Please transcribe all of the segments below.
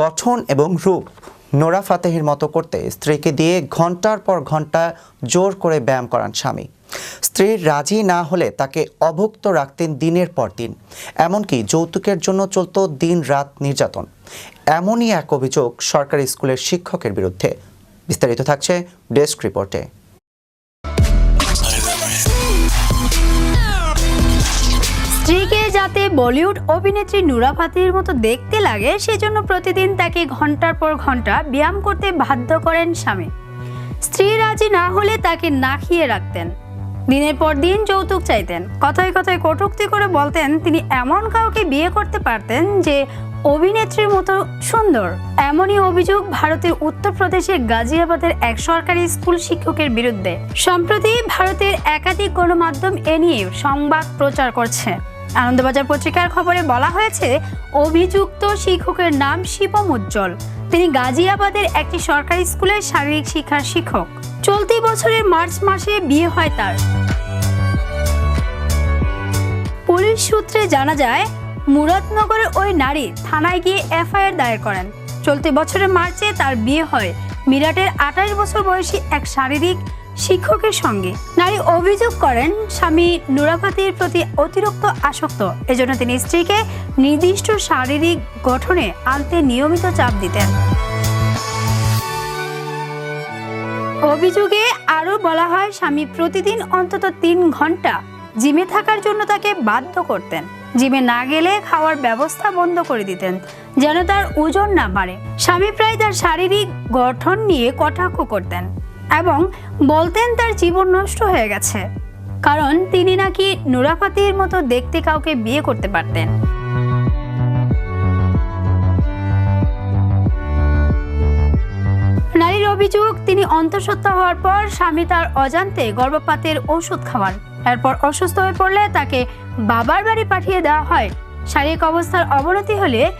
গঠন এবং রূপ নোরা ফাতেহির মতো করতে স্ত্রীকে দিয়ে ঘণ্টার পর ঘণ্টা জোর করে ব্যায়াম করান স্বামী। স্ত্রীর রাজি না হলে তাকে অভুক্ত রাখতেন দিনের পর দিন। এমনকি যৌতুকের জন্য চলত দিন রাত নির্যাতন। এমনই এক অভিযোগ সরকারি স্কুলের শিক্ষকের বিরুদ্ধে। বিস্তারিত থাকছে ডেস্ক রিপোর্টে। বলিউড অভিনেত্রী নুরা ফাতির মতো দেখতে লাগে, সেজন্য প্রতিদিন তাকে ঘণ্টার পর ঘণ্টা ব্যায়াম করতে বাধ্য করেন স্বামী। স্ত্রী রাজি না হলে তাকে না খেয়ে রাখতেন। দিনের পর দিন যৌতুক চাইতেন। কথায় কথায় কটূক্তি করে বলতেন, তিনি এমন কাউকে বিয়ে করতে পারতেন যে অভিনেত্রীর মতো সুন্দর। এমনই অভিযোগ ভারতের উত্তরপ্রদেশের গাজিয়াবাদের এক সরকারি স্কুল শিক্ষকের বিরুদ্ধে। সম্প্রতি ভারতের একাধিক গণমাধ্যম এ নিয়ে সংবাদ প্রচার করছে। আনন্দবাজার পত্রিকার খবরে বলা হয়েছে, অভিযুক্ত শিক্ষকের নাম শিবম উজ্জ্বল। তিনি গাজিয়াবাদের একটি সরকারি স্কুলের শারীরিক শিক্ষার শিক্ষক। চলতি বছরের মার্চ মাসে বিয়ে হয় তার। পুলিশ সূত্রে জানা যায়, মুরাদনগরের ওই নারী থানায় গিয়ে এফআইআর দায়ের করেন। চলতি বছরের মার্চে তার বিয়ে হয়। মিরাটের আঠাশ বছর বয়সী এক শারীরিক শিক্ষকের সঙ্গে। নারী অভিযোগ করেন, স্বামী নুরাফাতির প্রতি অতিরিক্ত আসক্ত। এজন্য তিনি স্ত্রীকে নির্দিষ্ট শারীরিক গঠনে আনতে নিয়মিত চাপ দিতেন। অভিযোগে আরও বলা হয়, স্বামী প্রতিদিন অন্তত তিন ঘণ্টা জিমে থাকার জন্য তাকে বাধ্য করতেন। জিমে না গেলে খাওয়ার ব্যবস্থা বন্ধ করে দিতেন, যেন তার ওজন না বাড়ে। স্বামী প্রায় তার শারীরিক গঠন নিয়ে কটাক্ষ করতেন। এবং বলতেন তার জীবন নষ্ট হয়ে গেছে। কারণ তিনি নাকি নুরাফাতির মতো দেখতে কাউকে বিয়ে করতে পারতেন। নারীর অভিযোগ, তিনি অন্তঃসত্ত্বা হওয়ার পর স্বামী তার অজান্তে গর্ভপাতের ওষুধ খাওয়ান। এরপর অসুস্থ হয়ে পড়লে তাকে বাবার বাড়ি পাঠিয়ে দেওয়া হয়। শারীরিক অবস্থার অবনতি হলে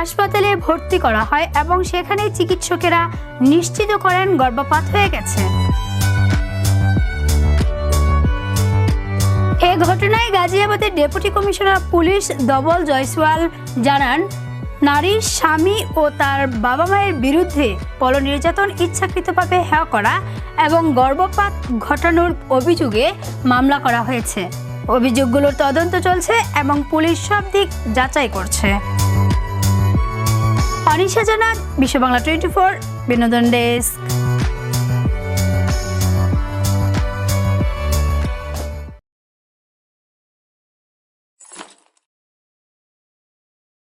হাসপাতালে ভর্তি করা হয় এবং সেখানে চিকিৎসকেরা নিশ্চিত করেন গর্ভপাত হয়ে গেছে। এ ঘটনায় গাজিয়াবাদের deputy commissioner police Dhaval Jaiswal জানান নারীর স্বামী ও তার বাবা মায়ের বিরুদ্ধে পল নির্যাতন ইচ্ছাকৃতভাবে হেয় করা এবং গর্ভপাত ঘটানোর অভিযোগে মামলা করা হয়েছে। অভিযোগগুলোর তদন্ত চলছে এবং পুলিশ সব দিক যাচাই করছে। অনিশা জানা বিশ্ব বাংলা টোয়েন্টি ফোর বিনোদন ডেস্ক।